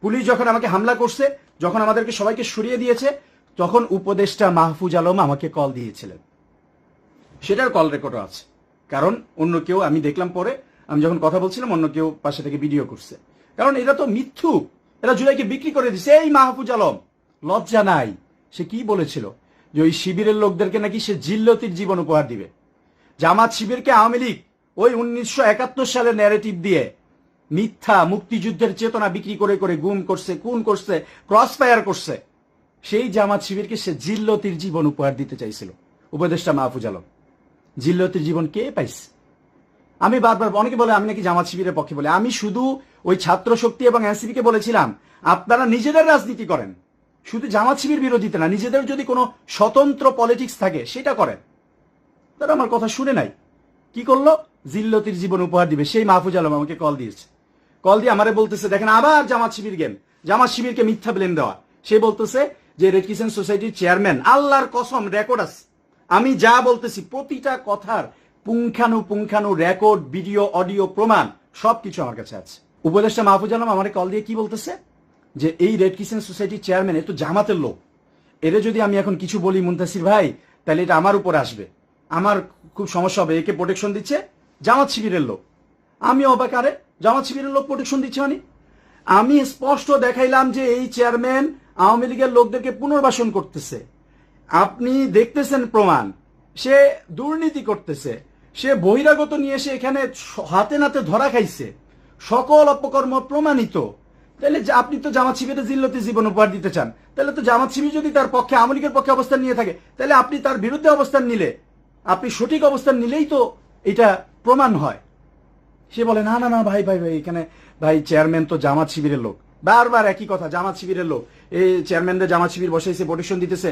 Police যখন আমাকে হামলা করছে, যখন আমাদেরকে সবাইকে সরিয়ে দিয়েছে, তখন উপদেষ্টা মাহফুজ আলম আমাকে কল দিয়েছিলেন। সেটার কল রেকর্ডও আছে। কারণ অন্য কেউ, আমি দেখলাম পরে, আমি যখন কথা বলছিলাম, অন্য কেউ পাশে থেকে ভিডিও করছে। কারণ এটা তো মিথ্যু এরা জুলাইকে বিক্রি করে দিছে। এই মাহফুজ আলম, লজ্জা নাই। সে কি বলেছিল? যে ওই শিবিরের লোকদেরকে নাকি সে জিল্লতির জীবন উপহার দিবে। জামাত শিবিরকে আওয়ামী লীগ ওই উনিশশো একাত্তর সালের ন্যারেটিভ দিয়ে মিথ্যা মুক্তিযুদ্ধের চেতনা বিক্রি করে করে গুম করছে, খুন করছে ক্রস ফায়ার করছে। সেই জামাত শিবিরকে সে জিল্লতির জীবন উপহার দিতে চাইছিল। উপদেষ্টা মাহফুজ আলম, জিল্লতির জীবন কে পাইছে? আমি বারবার, অনেকে বলে আমি নাকি জামাত শিবিরের পক্ষে বলে। আমি শুধু ওই ছাত্র শক্তি এবং এনসিপি কে বলেছিলাম, আপনারা নিজেদের রাজনীতি করেন। শুধু জামাত শিবির বিরোধিতা না, নিজেদের যদি কোনো স্বতন্ত্র পলিটিক্স থাকে, সেটা করেন। তারা আমার কথা শুনে নাই। কি করল? জিল্লতির জীবন উপহার দিবে। সেই মাহফুজ আলম আমাকে কল দিয়েছে। কল দিয়ে আমারে বলতেছে, দেখেন আবার জামাত শিবির গেম। জামাত শিবিরকে মিথ্যা ব্লেম দেওয়া। সে বলতেছে যে রেড কিষেন সোসাইটির চেয়ারম্যান আল্লাহর কসম রেকর্ড আছে। আমি যা বলতেছি, প্রতিটা কথার পুঙ্খানু পুঙ্খানু রেকর্ড ভিডিও অডিও প্রমাণ, সবকিছু আমার কাছে আছে। উপদেষ্টা মাহফুজ আলম আমার কল দিয়ে কি বলতেছে? যে এই রেড কিষেন সোসাইটির চেয়ারম্যান এ তো জামাতের লোক। এরে যদি আমি এখন কিছু বলি মুন্তাসির ভাই, তাহলে এটা আমার উপর আসবে। আমার খুব সমস্যা হবে, একে প্রোটেকশন দিচ্ছে জামাত শিবিরের লোক। আমি অবাক, আরে জামাত শিবিরের লোক প্রোটেকশন দিচ্ছে মানে। আমি স্পষ্ট দেখাইলাম যে এই চেয়ারম্যান আওয়ামী লীগের লোকদেরকে পুনর্বাসন করতেছে। আপনি দেখতেছেন প্রমাণ। সে দুর্নীতি করতেছে। সে বহিরাগত নিয়ে এসে এখানে হাতে নাতে ধরা খাইছে। সকল অপকর্ম প্রমাণিত। তাহলে আপনি তো জামাত শিবিরের জিল্লতি জীবন উপহার দিতে চান। তাহলে তো জামাত শিবির যদি তার পক্ষে, আওয়ামী লীগের পক্ষে অবস্থান নিয়ে থাকে, তাহলে আপনি তার বিরুদ্ধে অবস্থান নিলে, আপনি সঠিক অবস্থান নিলেই তো এটা প্রমাণ হয়। সে বলে, না না না, ভাই ভাই ভাই, এখানে, ভাই, চেয়ারম্যান তো জামাত শিবিরের লোক। বারবার একই কথা, জামাত শিবিরের লোক। এই চেয়ারম্যানদের জামাত শিবির বসে এসে প্রোটেকশন দিতেছে।